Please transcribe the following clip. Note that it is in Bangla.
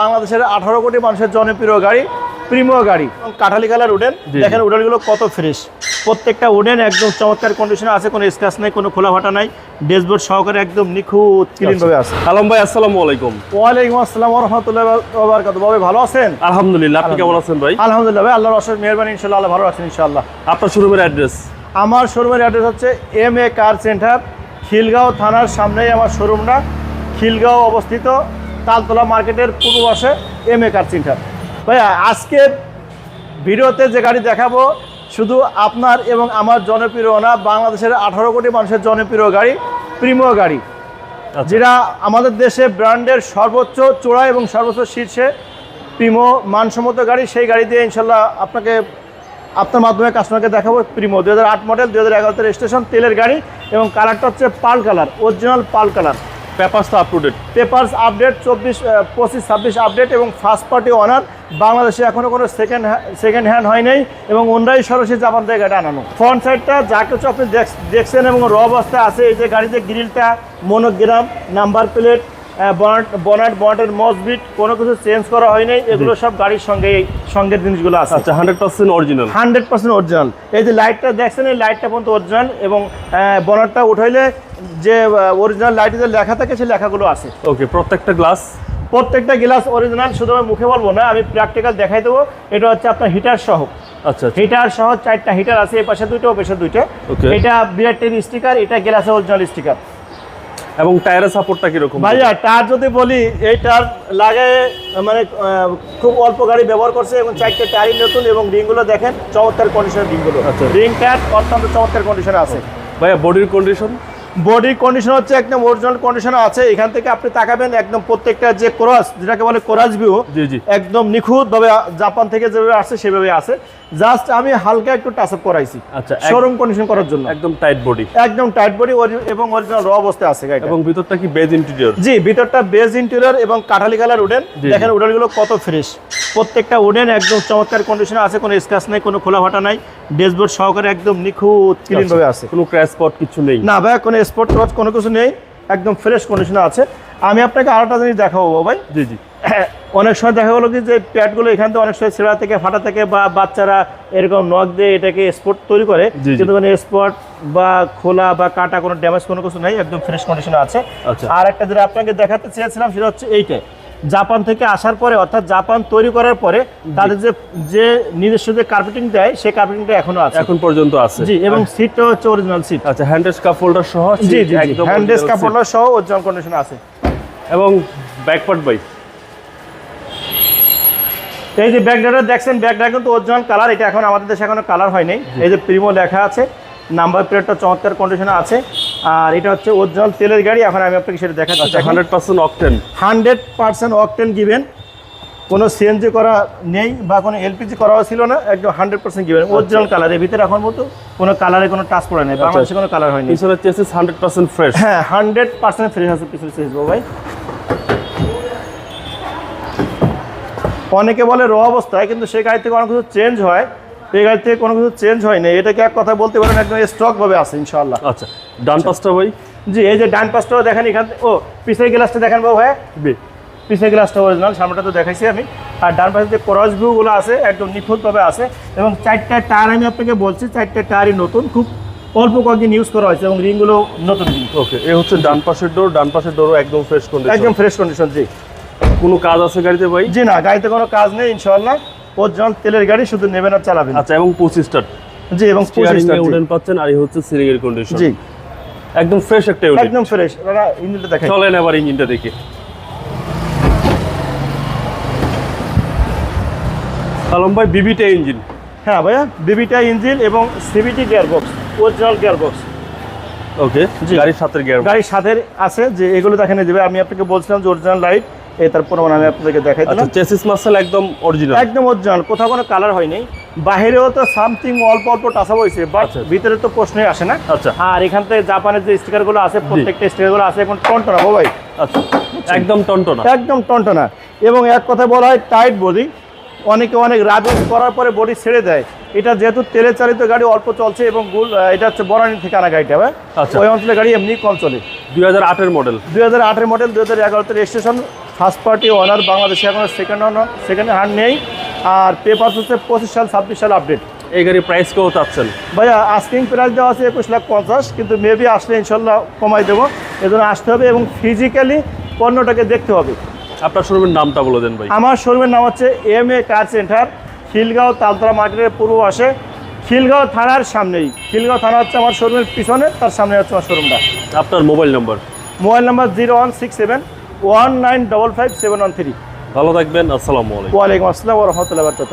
বাংলাদেশের আঠারো কোটি মানুষের জনপ্রিয় গাড়ি প্রিমিয় গাড়ি। কাঠালি কালার উডেন দেখেন উডেনগুলো কত ফ্রেশ প্রত্যেকটা উডেন একদম চমৎকার কন্ডিশনে আছে কোনো স্ক্র্যাচ নেই কোনো খোলা ফাটা নাই। ড্যাশবোর্ড সহকারে একদম নিখুঁত ক্লিন ভাবে আছে। আলম ভাই আসসালামু আলাইকুম। ওয়ালাইকুম আসসালাম রহমতুল্লাহ বারকাত ভাবে ভালো আছেন? আলহামদুলিল্লাহ আপনি কেমন আছেন ভাই? আলহামদুলিল্লাহ ভাই আল্লাহর অশেষ মেহরবানি ইনশাল্লাহ আল্লাহ ভালো আছেন ইনশাল্লাহ আপনার শোরুমের অ্যাড্রেস আমার শোরুমের অ্যাড্রেস হচ্ছে M A car centre Khilgaon থানার সামনেই আমার শোরুমটা খিলগাঁও অবস্থিত তালতলা মার্কেটের পূর্ব পাশে এম এ কার সেন্টার ভাইয়া আজকে ভিডিওতে যে গাড়ি দেখাবো শুধু আপনার এবং আমার জনপ্রিয় না বাংলাদেশের আঠারো কোটি মানুষের জনপ্রিয় গাড়ি প্রিমো গাড়ি আচ্ছা। যেটা আমাদের দেশে ব্র্যান্ডের সর্বোচ্চ চূড়া এবং সর্বোচ্চ শীর্ষে প্রিমো মানসম্মত গাড়ি। সেই গাড়ি দিয়ে ইনশাল্লাহ আপনাকে আপনার মাধ্যমে কাস্টমারকে দেখাবো প্রিমো দু হাজার আট মডেল দু হাজার এগারোতে রেজিস্ট্রেশন তেলের গাড়ি এবং কালারটা হচ্ছে pearl colour original pearl colour. Papers তো up to date papers update চব্বিশ পঁচিশ ছাব্বিশ আপডেট এবং ফার্স্ট পার্টি অনার বাংলাদেশে এখনও কোনো সেকেন্ড সেকেন্ড হ্যান্ড হয় নাই এবং ওনরাই সরাসরি জাপান থেকে গাড়ি আনানো। ফ্রন্ট সাইডটা যা কিছু আপনি দেখ- দেখছেন এবং র অবস্থায় আছে এই যে গাড়িতে গ্রিলটা monogram number plate bonnet bonnet বনাটের মসবিট কোনো কিছু চেঞ্জ করা হয় নাই এগুলো সব গাড়ির সঙ্গে সঙ্গের জিনিসগুলো আছে। আচ্ছা hundred percent original hundred percent original এই যে লাইটটা দেখছেন এই লাইটটা পর্যন্ত অরিজিনাল এবং বনারটা উঠাইলে যে অরিজিনাল লাইটে যে লেখা থাকে সেই লেখাগুলো আছে। ওকে প্রত্যেকটা গ্লাস প্রত্যেকটা গ্লাস অরিজিনাল শুধু আমি মুখে বলব না আমি প্র্যাকটিক্যাল দেখাই দেবো। এটা হচ্ছে আপনার হিটার সহ। আচ্ছা আচ্ছা। হিটার সহ চারটা হিটার আছে এই পাশে দুইটা ও পাশে দুইটা. এটা বিআরটির স্টিকার এটা গ্লাসে অরিজিনাল স্টিকার এবং টায়ারের সাপোর্টটা কীরকম? ভাইয়া টায়ার যদি বলি এই টায়ার লাগে মানে খুব অল্প গাড়ি ব্যবহার করছে এবং চারটে টায়ারই নতুন এবং রিংগুলো দেখেন চমৎকার কন্ডিশনের রিংগুলো। আচ্ছা। রিং টায়ার অত্যন্ত চমৎকার কন্ডিশনে আছে। ভাইয়া বডির কন্ডিশন বডি কন্ডিশন হচ্ছে একদম অরিজিনাল কন্ডিশন আছে। এখান থেকে আপনি তাকাবেন একদম প্রত্যেকটা যে ক্রস যেটাকে বলে কোরাস ভিউ জি জি। একদম নিখুঁত ভাবে জাপান থেকে যেভাবে আসছে সেভাবে আছে। জাস্ট আমি হালকা একটু টাচ আপ করাইছি। আচ্ছা, শোরুম কন্ডিশন করার জন্য। একদম টাইট বডি একদম টাইট বডি এবং অরিজিনাল র অবস্থায় আছে গাড়িটা এবং ভিতরটা কি বেজ ইন্টেরিয়র জি ভিতরটা বেজ ইন্টেরিয়র এবং কাঠালি কালার উডেন দেখেন উডেনগুলো কত ফ্রেশ প্রত্যেকটা উডেন একদম চমৎকার কন্ডিশনে আছে কোনো স্ক্র্যাচ নেই কোনো খোলা ফাটা নাই। ড্যাশবোর্ড সহকারে একদম নিখুঁত ক্লিন ভাবে আছে। কোনো ক্র্যাশ স্পট কিছু নেই। না ভাই কোনো স্পট টচ কোনো কিছু নেই একদম ফ্রেশ কন্ডিশনে আছে। আমি আপনাকে আরেকটা জিনিস দেখাবো ভাই। জি জি। অনেক সময় দেখা গেলো কি যে প্যাডগুলো এখান থেকে অনেক সময় ছেঁড়া থেকে ফাটা থেকে বা বাচ্চারা এরকম নখ দিয়ে এটাকে স্পট তৈরি করে। কিন্তু কোনো স্পট বা খোলা বা কাটা কোনো ড্যামেজ কোনো কিছু নেই একদম ফ্রেশ কন্ডিশনে আছে। আচ্ছা। আর একটা যেটা আপনাকে দেখাতে চেয়েছিলাম সেটা হচ্ছে এইটা। জাপান থেকে আসার পরে অর্থাৎ জাপান তৈরি করার পরে তাদের যে যে নিজস্ব যে কার্পেটিং দেয় সেই কার্পেটিংটা এখনও আছে। এখন পর্যন্ত আছে। জি এবং সিটটা হচ্ছে অরিজিনাল সিট আচ্ছা হ্যান্ডেস কাপ হোল্ডার সহ জি জি একদম হ্যান্ডেস original কাপড় সহ অরিজিনাল কন্ডিশনে আছে। এবং ব্যাকপার্ট ভাই। এই যে ব্যাগডাটা দেখছেন ব্যাগটা কিন্তু অরিজিনাল কালার এটা এখন আমাদের দেশে এখনও কালার হয়নি এই যে প্রিমো লেখা আছে নাম্বার প্লেটটা চমৎকার কন্ডিশনে আছে। আর এটা হচ্ছে অরিজিনাল তেলের গাড়ি এখন আমি আপনাকে সেটা দেখাচ্ছি আচ্ছা hundred percent octane hundred percent octane given কোনো সিএনজি করা নেই বা কোনো এলপিজি করাও ছিল না একদম হান্ড্রেড পার্সেন্ট গিভেন অরিজিনাল কালারের ভিতরে এখন মতো কোনো কালারে কোনো টাচ পড়ে নেই। বাংলাদেশে কোনো কালার হয়নি। পিছনের চেসিস হান্ড্রেড পার্সেন্ট ফ্রেশ হ্যাঁ হান্ড্রেড পার্সেন্ট ফ্রেশ আছে পিছনে চেঞ্জ ভাই। অনেকে বলে র অবস্থায় কিন্তু সেই গাড়ি থেকে অনেক কিছু চেঞ্জ হয়। এই গাড়ি থেকে কোনো কিছু চেঞ্জ হয়নি এটাকে এক কথা বলতে পারেন একদম স্টক ভাবে আছে ইনশাল্লাহ আচ্ছা ডান পাঁচটা ভাই? জি এই যে ডান পাশটাও দেখেন এখান ও পিছের গ্লাসটা দেখেন বাবু ভাই। বে পিছের গ্লাসটা অরিজিনাল সামনেটা তো দেখাইছি আমি। আর ডান পাশে যে ক্রস ভিউগুলো আছে একদম নিখুঁতভাবে আছে। এবং চারটা টায়ার আমি আপনাকে বলছি চারটা টায়ারই নতুন খুব অল্প কয়েকদিন ইউজ করা হয়েছে এবং রিংগুলো নতুন। ওকে এ হচ্ছে ডান পাশের ডোর ডান পাশের ডোরও একদম ফ্রেশ কন্ডিশন একদম ফ্রেশ কন্ডিশন জি। কোনো কাজ আছে গাড়িতে ভাই? জি না গাড়িতে কোনো কাজ নেই ইনশাল্লাহ অরিজিনাল তেলের গাড়ি শুধু নেবেন আর চালাবেন। আচ্ছা এবং পঁচিশটা জি এবং স্টিয়ারিং 25 টা, এ জি। উডেন পাচ্ছেন আর হচ্ছে সিলিং কন্ডিশন জি। একদম ফ্রেশ একটা ইউনিট একদম ফ্রেশ দাদা ইঞ্জিনটা দেখাই চলেন এবার ইঞ্জিনটা দেখি। আলম ভাই বিবিটা ইঞ্জিন হ্যাঁ ভাইয়া বিবিটা ইঞ্জিন এবং CVT gear box original gear box okay. গাড়ির সাথের গিয়ার গাড়ির সাথে আছে যে এগুলো দেখেন দেবে আমি আপনাকে বলছিলাম যে অরিজিনাল লাইট এই তার প্রমাণ আমি আপনাদেরকে দেখাই আচ্ছা দিলাম চেসিস মাসেল একদম অরিজিনাল একদম অরিজিনাল কোথাও কোনো কালার হয়নি বাহিরেও তো সামথিং অল্প অল্প টাসা হয়েছে বাট আচ্ছা। ভিতরে তো প্রশ্নই আসে না। আচ্ছা। আর এখান থেকে জাপানের যে স্টিকারগুলো আছে প্রত্যেকটা স্টিকারগুলো আছে এখন টনটনা ভাই। আচ্ছা একদম টনটনা। একদম টনটনা। এবং এক কথা বলা হয় টাইট বডি অনেকে অনেক রাবিং করার পরে বডি ছেড়ে দেয়। এটা যেহেতু তেলে চালিত গাড়ি অল্প চলছে এবং গুল এটা হচ্ছে বরানি থেকে আনা গাড়িটা আচ্ছা। ওই অঞ্চলে গাড়ি এমনি কম চলে। দুই হাজার আটের মডেল দুই হাজার আটের মডেল দুই হাজার এগারোতে রেজিস্ট্রেশন ফার্স্ট পার্টি ওনার বাংলাদেশে এখনও সেকেন্ড ওনার সেকেন্ড হ্যান্ড নেই। আর পেপার হচ্ছে পঁচিশ সাল ছাব্বিশ সাল আপডেট এই গাড়ির প্রাইস কেউ চাচ্ছেন? ভাইয়া আস্কিং প্রাইস দেওয়া আছে একুশ লাখ পঞ্চাশ কিন্তু মেবি আসলে ইনশাল্লাহ কমাই দেবো। এজন্য আসতে হবে এবং ফিজিক্যালি পণ্যটাকে দেখতে হবে। আপনার শোরুমের নামটা বলে দেন ভাই। আমার শোরুমের নাম হচ্ছে M A car centre Khilgaon Taltola মার্কেটের পূর্ব আসে খিলগাঁও থানার সামনেই। খিলগাঁও থানা হচ্ছে আমার শোরুমের পিছনে তার সামনে হচ্ছে আমার শোরুমটা। আপনার mobile number mobile number zero one six seven one nine double five seven one three. ভালো থাকবেন আসসালামু আলাইকুম। ওয়ালাইকুম আসসালাম রহমতুল্লাহ বরকাত